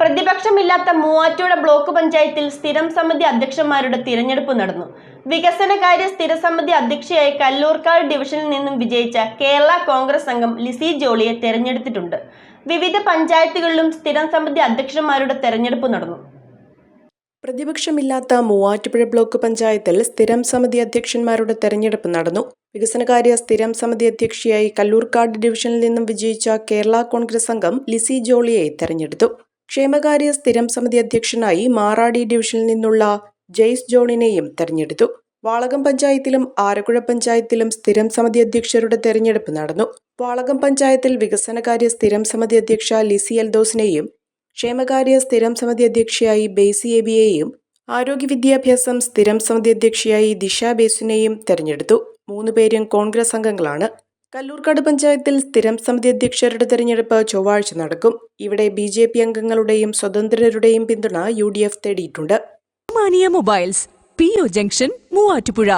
പ്രതിപക്ഷമില്ലാത്ത Muvattupuzha block പഞ്ചായത്തിൽ സ്ഥിരം സമിതി അധ്യക്ഷന്മാരുടെ തിരഞ്ഞെടുപ്പ് നടന്നു. വികസനകാര്യ സ്ഥിര സമിതി അധ്യക്ഷയായി കല്ലൂർക്കാട് ഡിവിഷനിൽ നിന്നും വിജയിച്ച കേരള കോൺഗ്രസ് അംഗം ലിസി ജോളിയെ തെരഞ്ഞെടുത്തിട്ടുണ്ട്. വിവിധ പഞ്ചായത്തുകളിലും സ്ഥിരം സമിതി അധ്യക്ഷന്മാരുടെ തെരഞ്ഞെടുപ്പ് നടന്നു. പ്രതിപക്ഷമില്ലാത്ത മൂവാറ്റുപുഴ ബ്ലോക്ക് പഞ്ചായത്തിൽ സ്ഥിരം സമിതി അധ്യക്ഷന്മാരുടെ തെരഞ്ഞെടുപ്പ് നടന്നു. വികസനകാര്യ സ്ഥിരം സമിതി അധ്യക്ഷയായി കല്ലൂർക്കാട് ഡിവിഷനിൽ നിന്നും വിജയിച്ച കേരള കോൺഗ്രസ് അംഗം ലിസി ജോളിയെ തെരഞ്ഞെടുത്തു. ക്ഷേമകാര്യ സ്ഥിരം സമിതി അധ്യക്ഷനായി മാറാടി ഡിവിഷനിൽ നിന്നുള്ള ജെയ്സ് ജോണിനെയും തെരഞ്ഞെടുത്തു. വാളകം പഞ്ചായത്തിലും ആരക്കുഴ പഞ്ചായത്തിലും സ്ഥിരം സമിതി അധ്യക്ഷരുടെ തെരഞ്ഞെടുപ്പ് നടന്നു. വാളകം പഞ്ചായത്തിൽ വികസനകാര്യ സ്ഥിരം സമിതി അധ്യക്ഷ ലിസി എൽദോസിനെയും ക്ഷേമകാര്യ സ്ഥിരം സമിതി അധ്യക്ഷയായി ബേസി എബിയെയും ആരോഗ്യ വിദ്യാഭ്യാസം സ്ഥിരം സമിതി അധ്യക്ഷയായി ദിശ ബേസിനെയും തെരഞ്ഞെടുത്തു. മൂന്നുപേരും കോൺഗ്രസ് അംഗങ്ങളാണ്. കല്ലൂർക്കാട് പഞ്ചായത്തിൽ സ്ഥിരം സമിതി അധ്യക്ഷരുടെ തെരഞ്ഞെടുപ്പ് ചൊവ്വാഴ്ച നടക്കും. ഇവിടെ ബി ജെ പി അംഗങ്ങളുടെയും സ്വതന്ത്രരുടെയും പിന്തുണ യു ഡി എഫ് തേടിയിട്ടുണ്ട്. Mobiles P O junction Muvattupuzha.